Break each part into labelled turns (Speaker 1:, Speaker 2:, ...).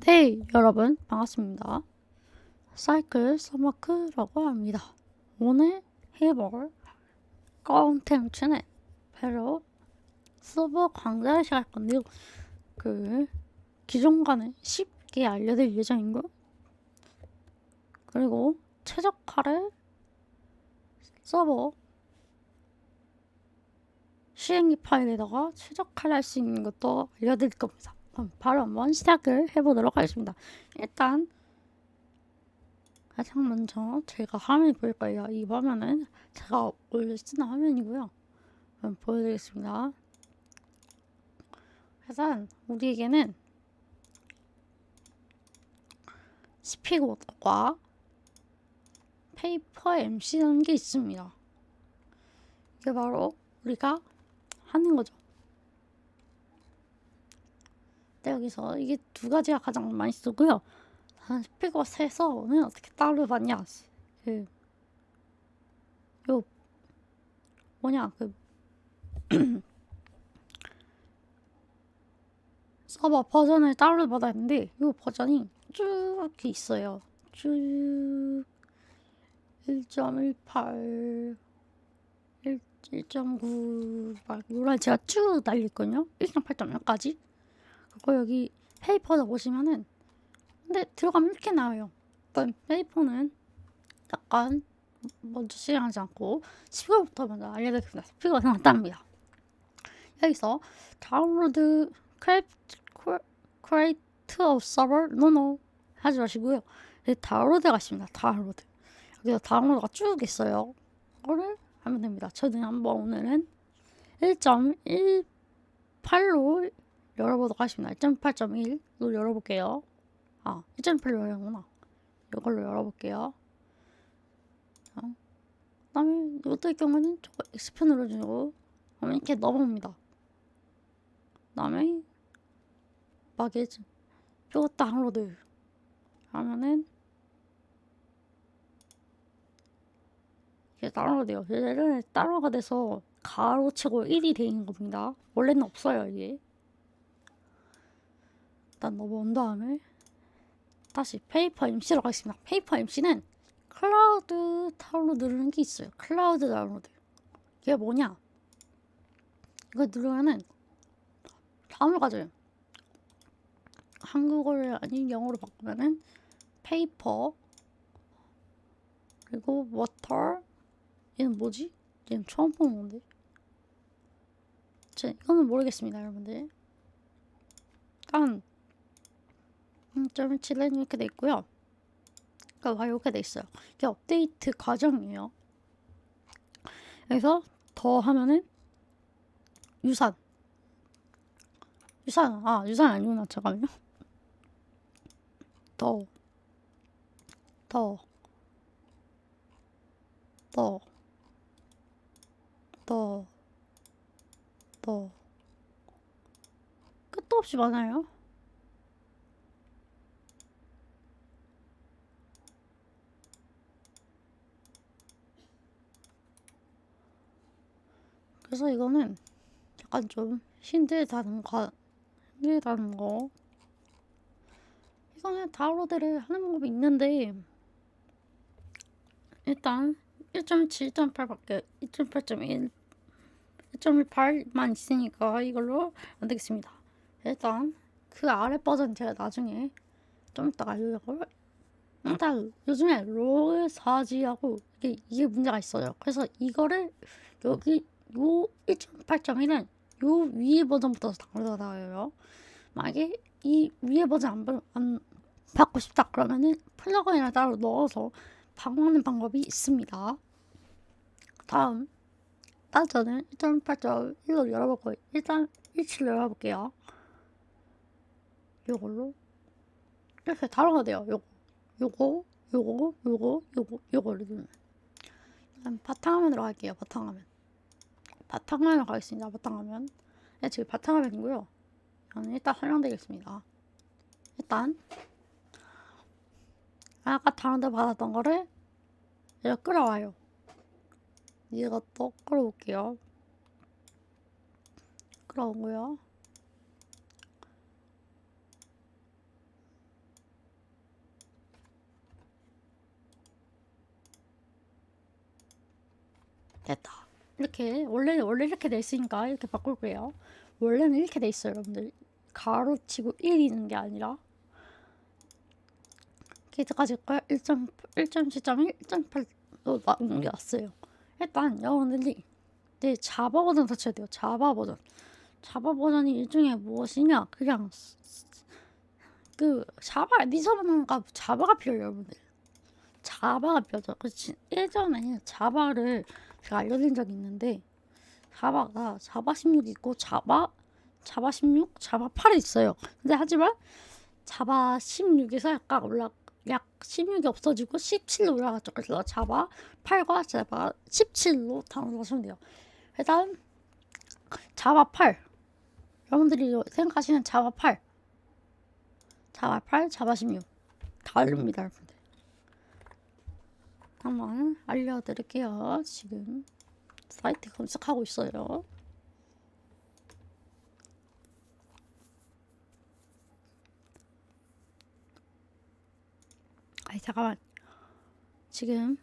Speaker 1: 네, 여러분 반갑습니다. 사이클 서마크라고 합니다. 오늘 해볼 컨텐츠는 바로 서버 강좌를 시작할 건데요. 그 기존과는 쉽게 알려드릴 예정이고 그리고 최적화를 서버 시행기 파일에다가 최적화를 할 수 있는 것도 알려드릴 겁니다. 그럼 바로 한번 시작을 해보도록 하겠습니다. 일단 가장 먼저 제가 화면이 보일 거예요. 이 화면은 제가 원래 쓰는 화면이고요. 한번 보여드리겠습니다. 일단 우리에게는 스피드과 페이퍼 MC라는 게 있습니다. 이게 바로 우리가 하는 거죠. 네, 여기서 이게 두 가지가 가장 많이 쓰고요. 한 스피커 세서는 어떻게 따로 받냐? 그, 요, 뭐냐, 그, 서버 버전을 받아야 하는데, 요 버전이 쭉 이렇게 있어요. 쭉, 1.18, 1.9, 막, 요런 제가 쭉 날렸거든요. 1.8.0까지. 그거 여기 페이퍼도 보시면은 근데 들어가면 이렇게 나와요. 그러니까 페이퍼는 약간 먼저 시행하지 않고 스피커부터 먼저 알려드리겠습니다. 스피커가 나답니다 여기서 다운로드 크레이트 어 서버 노노 하지 마시고요. 다운로드가 있습니다. 다운로드 여기서 다운로드가 쭉 있어요. 그거를 하면 됩니다. 저는 한번 오늘은 1.18로 열어보도록 하겠습니다. 1.8.1로 열어볼게요. 아, 1.8로 열구나. 이걸로 열어볼게요. 어. 그 다음에 이것의 경우는 저거 X표 눌러주고 이렇게 넣어봅니다. 그 다음에 마게즈 이거 다운로드 하면은 이게 다운로드요. 얘를 따로가 돼서 가로치고 1이 되는 겁니다. 원래는 없어요, 이게. 일단 넘어온 다음에 다시 페이퍼 MC로 가겠습니다. 페이퍼 MC는 클라우드 타운로 누르는 게 있어요. 클라우드 다운로드. 이게 뭐냐? 이거 누르면은 다음을 가져요. 한국어를 아닌 영어로 바꾸면은 페이퍼 그리고 워터 얘는 뭐지? 얘는 처음 보는 건데. 제 이거는 모르겠습니다, 여러분들. 일단 0.7은 이렇게 돼 있고요. 그러니까 이렇게 돼 있어요. 이게 업데이트 과정이에요. 그래서 더 하면은 유산. 유산, 아, 유산 아니구나. 잠깐만요. 더, 더, 더, 더, 더. 끝도 없이 많아요. 그래서 이거는 약간 좀 힘들다는 거, 힘들다는 거. 이거는 다운로드를 하는 방법이 있는데, 일단 1.7, 1.8밖에 2.8.1, 1.18만 있으니까 이걸로 안 되겠습니다. 일단 그 아래 버전 제가 나중에 좀 이따가 알려드릴 일단 요즘에 로그 사지하고 이게, 이게 문제가 있어요. 그래서 이거를 여기 요 1.8.1은 요 위에 버전부터 다운로드 나와요. 만약에 이 위에 버전 안, 안 받고 싶다 그러면은 플러그인을 따로 넣어서 방어하는 방법이 있습니다. 다음 일단 저는 1.8.1로 열어볼 거예요. 일단 1치 열어볼게요. 요걸로 이렇게 다운로드돼요. 요거 요거 요거 요거 요거 요거를 누르면 바탕화면으로 갈게요. 바탕화면 바탕화면 가겠습니다. 바탕화면. 네, 지금 바탕화면이고요. 일단 설명드리겠습니다. 일단 아까 다운데 받았던 거를 이거 끌어와요. 이것도 끌어올게요. 끌어오고요. 됐다. 이렇게 원래 원래 이렇게 돼 있으니까 이렇게 바꿀 거예요. 원래는 이렇게 돼 있어요, 여러분들. 가로치고 1이 있는 게 아니라 게이트까지 거야 1.1.7.1, 1.8로 넘겨왔어요. 일단 여러분들이 이제 자바 버전 터쳐야 돼요. 자바 버전. 자바 버전이 일종의 무엇이냐? 그냥 그 자바 리서버가 자바가 필요해요, 여러분들. 자바가 필요하죠. 그렇지. 예전에 자바를 제가 알려드린 적이 있는데 자바가 자바 16 있고 자바 자바 16, 자바 8이 있어요. 근데 하지만 자바 16에서 약간 올라 약 16이 없어지고 17로 올라갔죠. 그래서 자바 8과 자바 17로 다운로드하시면 돼요. 일단 자바 8 여러분들이 생각하시는 자바 8 자바 8, 자바 16 다릅니다, 여러분들. 한번 알려드릴게요. 지금 사이트 검색하고 있어요. 아니 잠깐만 지금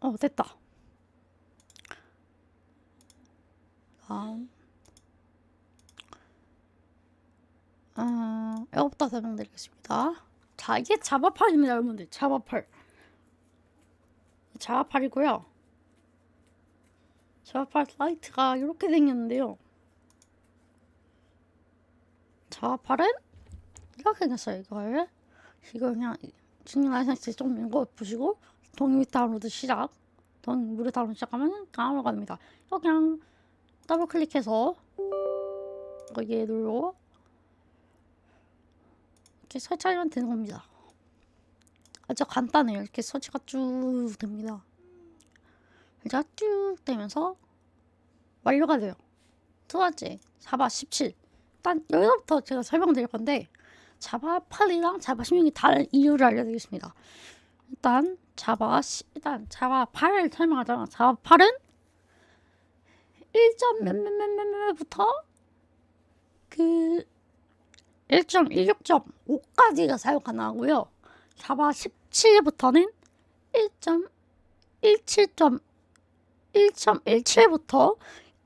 Speaker 1: 어 됐다 어, 에어부터 설명드리겠습니다 자 이게 자바팔입니다 여러분들 자바팔 자바팔이고요 자파팔 사이트가 이렇게 생겼는데요. 자파팔은 이렇게 생겼어요. 이걸 이거 그냥 중요 라이센스 좀 읽어 보시고 동의 다운로드 시작. 동의 무료 다운로드 시작하면 다운로드 됩니다. 이거 그냥 더블 클릭해서 여기에 눌러 이렇게 설치하면 되는 겁니다. 아주 간단해요. 이렇게 설치가 쭉 됩니다. 이제 쭉 되면서 완료가 돼요. 두 번째, 자바 17. 일단 여기서부터 제가 설명드릴 건데 자바 8이랑 자바 16이 다른 이유를 알려드리겠습니다. 일단 자바 10, 일단 자바 8을 설명하자면 자바 8은 1.몇몇몇몇부터 그 1.16.5까지가 사용 가능하고요. 자바 17부터는 1.17. 1.17부터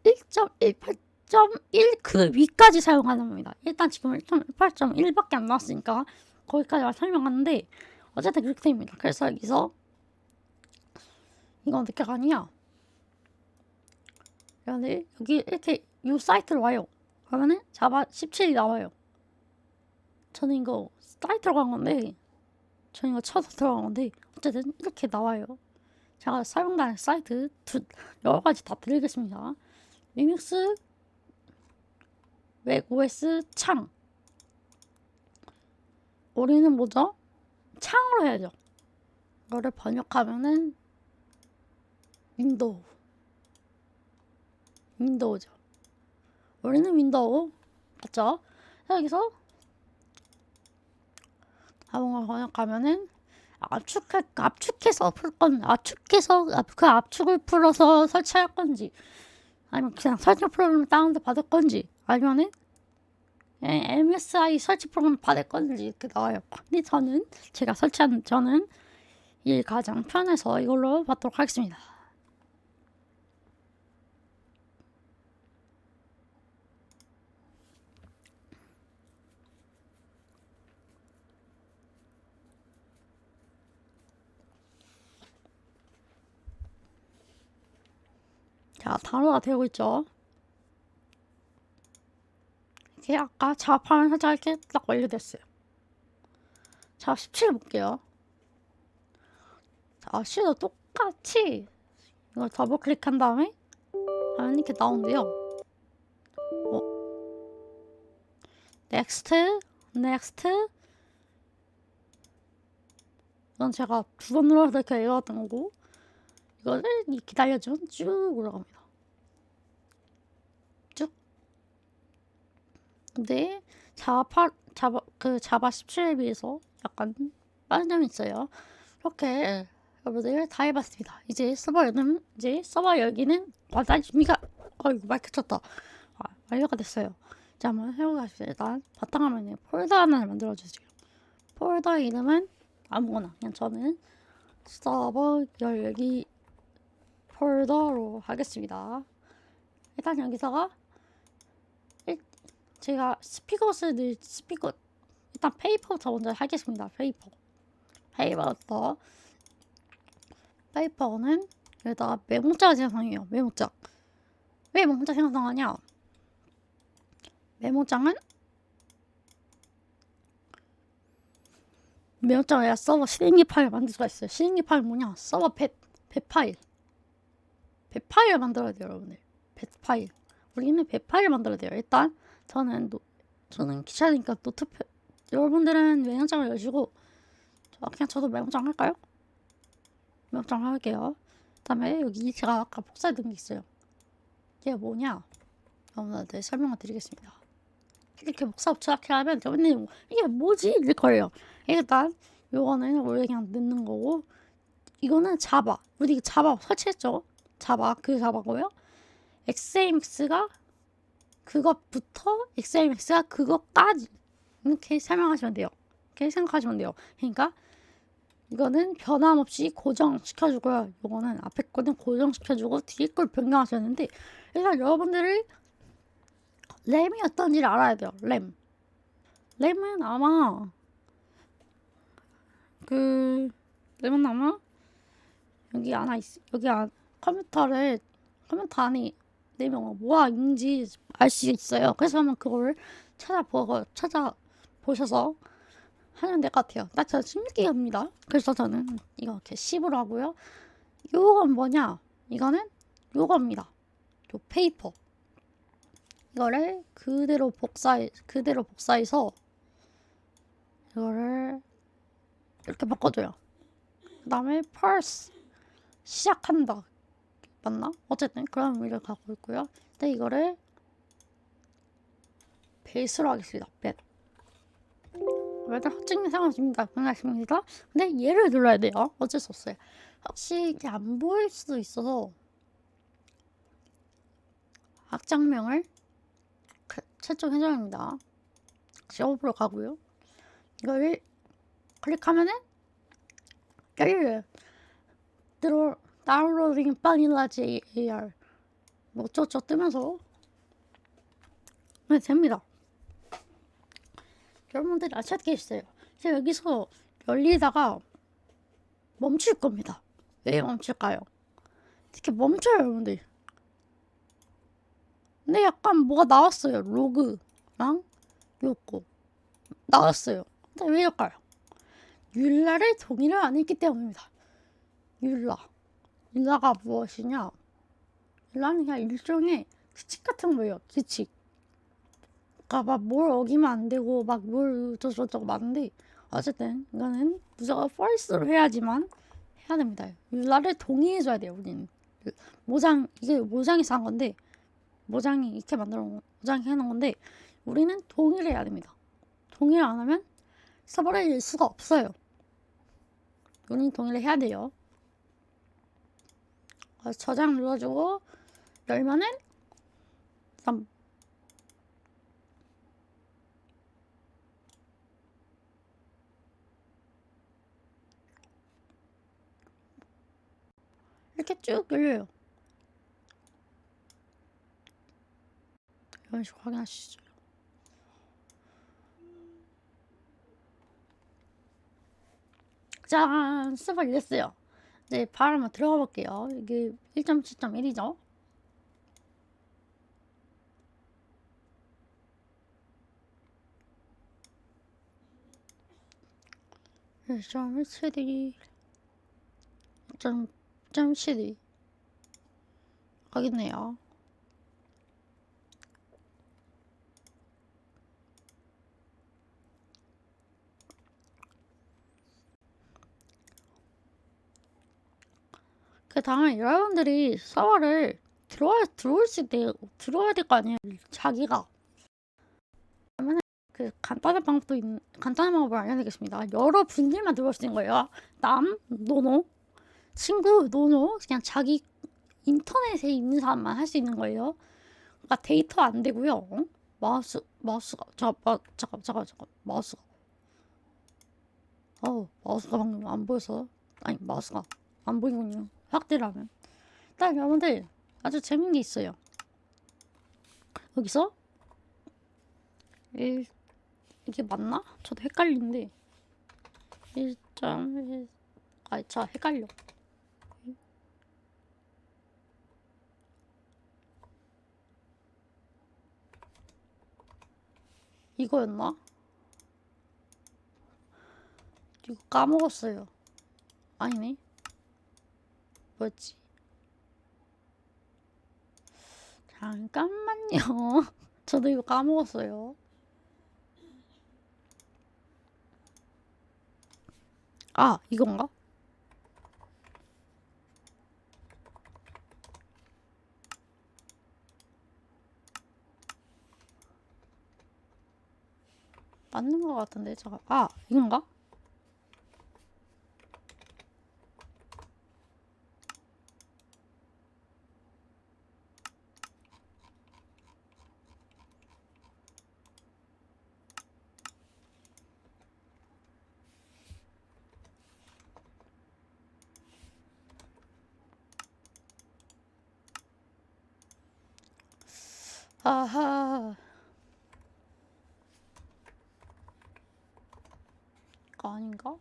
Speaker 1: 1.18.1그 위까지 사용하는 겁니다. 일단 지금 1.18.1밖에 안 나왔으니까 거기까지만 설명하는데 어쨌든 그렇게 됩니다. 그래서 여기서 이건 어떻게 가냐? 근데 여기 이렇게 이 사이트로 와요. 그러면은 자바 17이 나와요. 저는 이거 사이트로 간 건데 저는 이거 쳐서 들어간 건데 어쨌든 이렇게 나와요. 제가 사용단 사이트 두, 여러 가지 다 드리겠습니다. 리눅스, 맥 OS, 창. 우리는 뭐죠? 창으로 해야죠. 이거를 번역하면은 윈도우. 윈도우죠. 우리는 윈도우. 맞죠? 여기서 아무거나 번역하면은 압축해, 압축해서 풀 건, 압축해서 그 압축을 풀어서 설치할 건지, 아니면 그냥 설치 프로그램 다운로드 받을 건지, 아니면은 MSI 설치 프로그램 받을 건지 이렇게 나와요. 근데 저는 제가 설치한 저는 이 가장 편해서 이걸로 받도록 하겠습니다. 자, 단어가 되고 있죠. 이게 아까 자판을 살짝 이렇게 딱 완료됐어요. 자, 17 볼게요. 자, 17도 똑같이 이걸 더블 클릭한 다음에 하면 이렇게 나오는데요. 어. 넥스트, 넥스트. 이건 제가 두 번 눌러서 이렇게 읽었던 거고 이거를 기다려주면 쭉 올라갑니다. 쭉. 근데 자바 자바 그 자바 17에 비해서 약간 빠른 점이 있어요. 이렇게 여러분들 다 해봤습니다. 이제 서버 열는 이제 서버 열기는 완전 준비가 어이구 마이크 쳤다. 아, 완료가 됐어요. 자, 한번 해보겠습니다. 일단 바탕화면에 폴더 하나를 만들어주세요. 폴더 이름은 아무거나 그냥 저는 서버 열기 폴더로 하겠습니다. 일단 여기다가 일, 제가 스피커스 늘 스피커 일단 페이퍼부터 먼저 하겠습니다. 페이퍼 페이퍼부터 페이퍼는 여기다가 메모장 생성해요. 메모장 왜 메모장 생성하냐? 메모장은 메모장에 서버 실행기 파일 만들 수가 있어요. 실행기 파일 뭐냐? 서버 배, 배 파일. 배 파일 만들어야 돼요, 여러분들. 배 파일. 우리는 배 파일 만들어야 돼요. 일단 저는 노, 저는 귀찮으니까 노트패 여러분들은 메모장을 여시고 저 그냥 저도 메모장 할까요? 메모장 할게요. 그다음에 여기 제가 아까 복사해둔 게 있어요. 이게 뭐냐? 여러분들한테 설명을 드리겠습니다. 이렇게 목사 붙여넣기 하면 여러분들 이게 뭐지? 이럴 거예요. 일단 요거는 원래 그냥 넣는 거고 이거는 자바. 우리 자바 설치했죠? 자바 그 자바고요. XAMX가 그것부터 XAMX가 그것까지 이렇게 설명하시면 돼요. 이렇게 생각하시면 돼요. 그러니까 이거는 변함없이 고정시켜주고요. 요거는 앞에 거는 고정시켜주고 뒤에 걸 변경하셨는데 일단 여러분들이 램이 어떤지를 알아야 돼요. 램. 램은 아마 그 램은 아마 여기 하나 있 여기 안 컴퓨터를 컴퓨터 안에 내면 뭐가 있는지 알 수 있어요. 그래서 한번 그거를 찾아보고 찾아보셔서 하면 될 것 같아요. 나 진짜 16기가입니다. 그래서 저는 이거 이렇게 10으로 하고요. 요건 뭐냐? 이거는 요겁니다. 요 페이퍼. 이거를 그대로 복사해 그대로 복사해서 이거를 이렇게 바꿔줘요. 그 다음에 parse 시작한다 맞나? 어쨌든 그런 의미를 갖고 있고요. 근데 이거를 베이스로 하겠습니다. 벳. 왜들 확증이 상관없습니다. 반갑습니다. 근데 얘를 눌러야 돼요. 어쩔 수 없어요. 혹시 이게 안 보일 수도 있어서 악장명을 채점해줘야 합니다. 시업으로 가고요. 이걸 클릭하면은 열려요. 들어 다운로딩 바닐라 JAR 뭐 어쩌고 뜨면서 네, 됩니다. 여러분들이 게 있어요. 제가 여기서 열리다가 멈출 겁니다. 왜 멈출까요? 이렇게 멈춰요, 여러분들. 근데 약간 뭐가 나왔어요. 로그랑 요거 나왔어요. 근데 왜 이럴까요? 율라를 동의를 안 했기 때문입니다. 율라. 율라가 무엇이냐? 율라는 그냥 일종의 규칙 같은 거예요. 규칙. 그러니까 막 뭘 어기면 안 되고 막 뭘 저저저고 많은데 어쨌든 이거는 무조건 false로 해야지만 해야 됩니다. 율라를 동의해줘야 돼요. 우리는 모장 이게 모장에서 한 건데 모장이 이렇게 만들어 모장이 해놓은 건데 우리는 동의를 해야 됩니다. 동의를 안 하면 서버를 열 수가 없어요. 우리는 동의를 해야 돼요. 저장 눌러주고 열면은 쌈 이렇게 쭉 열려요. 이런 식으로 확인하시죠. 짠! 서버 열렸어요. 이제 바로 한번 들어가 볼게요. 이게 1.7.1이죠. 점 7이 점, 점 7이 거기네요. 그 다음에 여러분들이 서버를 들어와 들어올 수 있대 들어와야 될 거 아니에요 자기가. 그러면 그 간단한 방법도 있, 간단한 방법을 알려드리겠습니다. 여러 분들만 들어올 수 있는 거예요. 남 노노 친구 노노 그냥 자기 인터넷에 있는 사람만 할 수 있는 거예요. 그러니까 데이터 안 되고요. 마우스 마우스가 잠깐 마, 잠깐 잠깐 잠깐 마우스가. 어우 마우스가 방금 안 보여서 아니 마우스가 안 보이군요 확대라면 일단 여러분들 아주 재밌는 게 있어요 여기서 일 이게 맞나? 저도 헷갈리는데 1.1 아이 차 헷갈려 이거였나? 이거 까먹었어요. 아니네. 뭐였지? 잠깐만요. 저도 이거 까먹었어요. 아, 이건가? 맞는 것 같은데, 잠깐. 아, 이건가? 아하. 아닌가?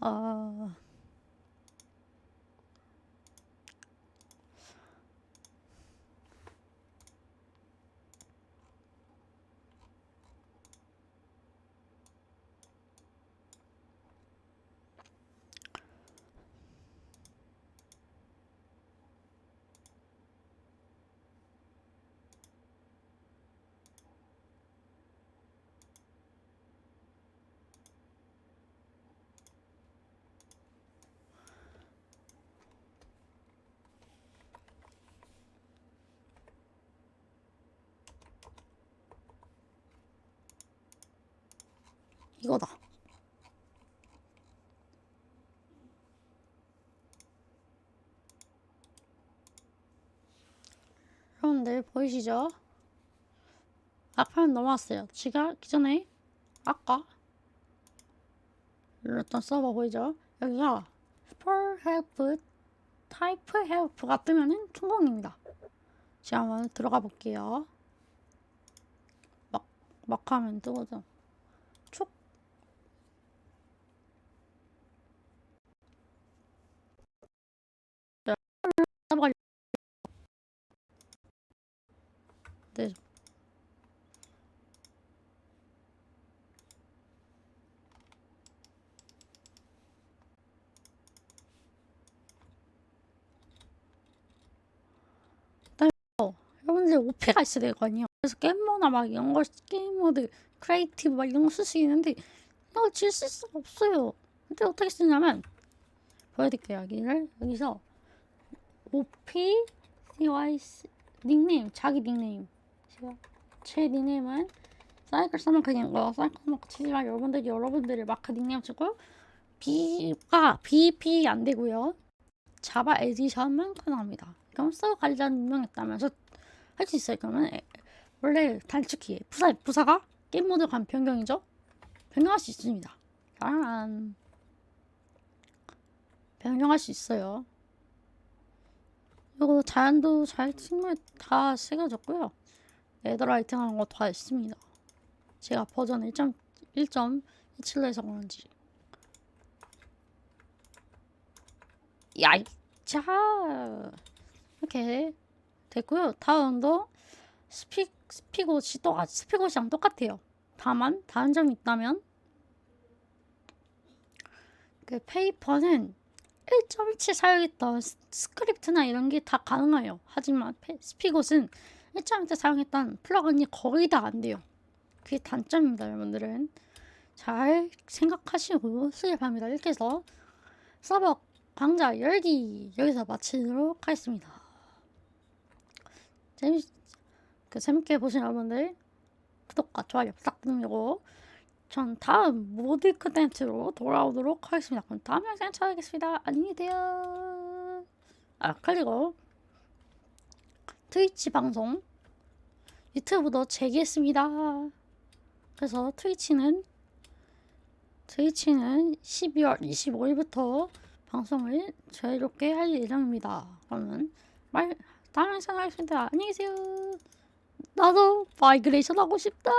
Speaker 1: 아. 이거다. 여러분들 보이시죠? 앞판 넘어왔어요. 지가 기존에 아까 눌렀던 서버 보이죠? 여기가 for help type help가 뜨면은 성공입니다. 제가 한번 들어가 볼게요. 막, 막 하면 뜨거든. 넘어갈. 네. 여러분들 오페가 있어야 될 거 아니에요. 그래서 게임모나 막 이런 걸 게임 모드 크리에이티브 막 이런 거 쓸 수 있는데 이걸 질쓸 수가 없어요. 근데 어떻게 쓰냐면 보여드릴게요. 여기를 여기서 OP CYC 닉네임 자기 닉네임 제가 제 닉네임은 사이클 써마크인 거 사이클 써마크 치지만 여러분들이 여러분들의 마크 닉네임 쓰고 B가 BP 안 되고요. 자바 에디션만 가능합니다. 그럼 서버 관리자 임명했다면서 할 수 있어요. 그러면 에- 원래 단축키 부사 부사가 게임 모드 간 변경이죠. 변경할 수 있습니다. 짜란 변경할 수 있어요. 이거 자연도 잘 친구에 다 새겨졌고요. 네더라이팅 하는 거다 있습니다. 제가 버전 1.1.27로 해서 그런지. 야이, 자. 이렇게 됐고요. 다음도 스픽, 스피고시 똑같, 스피고시랑 똑같아요. 다만, 다른 점이 있다면, 그 페이퍼는 1.17 사용했던 스- 스크립트나 이런 게 다 가능해요. 하지만 페- 스피곳은 1.1때 사용했던 플러그인이 거의 다 안 돼요. 그게 단점입니다, 여러분들은. 잘 생각하시고 바랍니다. 이렇게 해서 서버 강좌 열기 여기서 마치도록 하겠습니다. 재밌, 그 재밌게 보신 여러분들 구독과 좋아요 부탁드리고 전 다음 모드 컨텐츠로 돌아오도록 하겠습니다. 그럼 다음 영상에 찾아뵙겠습니다. 안녕히 계세요. 아 그리고 트위치 방송 유튜브도 재개했습니다. 그래서 트위치는 트위치는 12월 25일부터 방송을 자유롭게 할 예정입니다. 그러면 말 다음 영상에 하겠습니다. 안녕히 계세요. 나도 마이그레이션 하고 싶다.